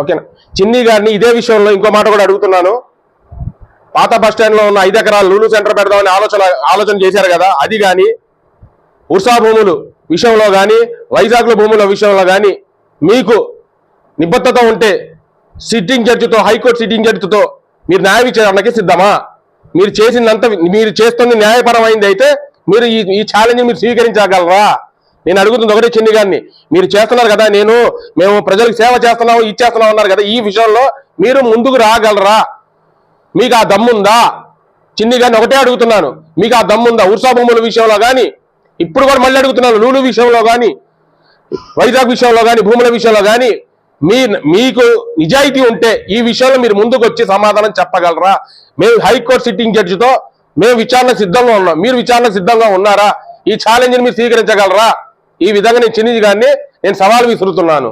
ఓకేనా? చిన్ని గారిని ఇదే విషయంలో ఇంకో మాట కూడా అడుగుతున్నాను. పాత బస్ స్టాండ్లో ఉన్న ఐదు ఎకరాలు లూలు సెంటర్ పెడదామని ఆలోచన ఆలోచన చేశారు కదా అది కానీ ఉర్సా భూములు విషయంలో కానీ వైజాగ్లో భూముల విషయంలో కానీ మీకు నిబద్ధత ఉంటే సిట్టింగ్ జడ్జితో హైకోర్టు సిట్టింగ్ జడ్జితో మీరు న్యాయ విచారణకి సిద్ధమా? మీరు చేసినంత మీరు చేస్తుంది న్యాయపరమైంది అయితే మీరు ఈ ఈ ఛాలెంజ్ మీరు స్వీకరించగలరా? నేను అడుగుతుంది ఒకటే చిన్ని గారిని. మీరు చేస్తున్నారు కదా నేను మేము ప్రజలకు సేవ చేస్తున్నాము ఇచ్చేస్తున్నాం అన్నారు కదా ఈ విషయంలో మీరు ముందుకు రాగలరా? మీకు ఆ దమ్ముందా? చిన్ని గారిని ఒకటే అడుగుతున్నాను. మీకు ఆ దమ్ముందా? ఉర్సా భూముల విషయంలో కానీ ఇప్పుడు కూడా మళ్ళీ అడుగుతున్నాను లూలు విషయంలో కానీ వైజాగ్ విషయంలో కానీ భూముల విషయంలో కానీ మీ మీకు నిజాయితీ ఉంటే ఈ విషయంలో మీరు ముందుకు వచ్చి సమాధానం చెప్పగలరా? మేము హైకోర్టు సిట్టింగ్ జడ్జితో మేము విచారణ సిద్ధంగా ఉన్నాం. మీరు విచారణ సిద్ధంగా ఉన్నారా? ఈ ఛాలెంజ్ని మీరు స్వీకరించగలరా? ఈ విధంగా నేను చిన్ని గారిని నేను సవాల్ విసురుతున్నాను.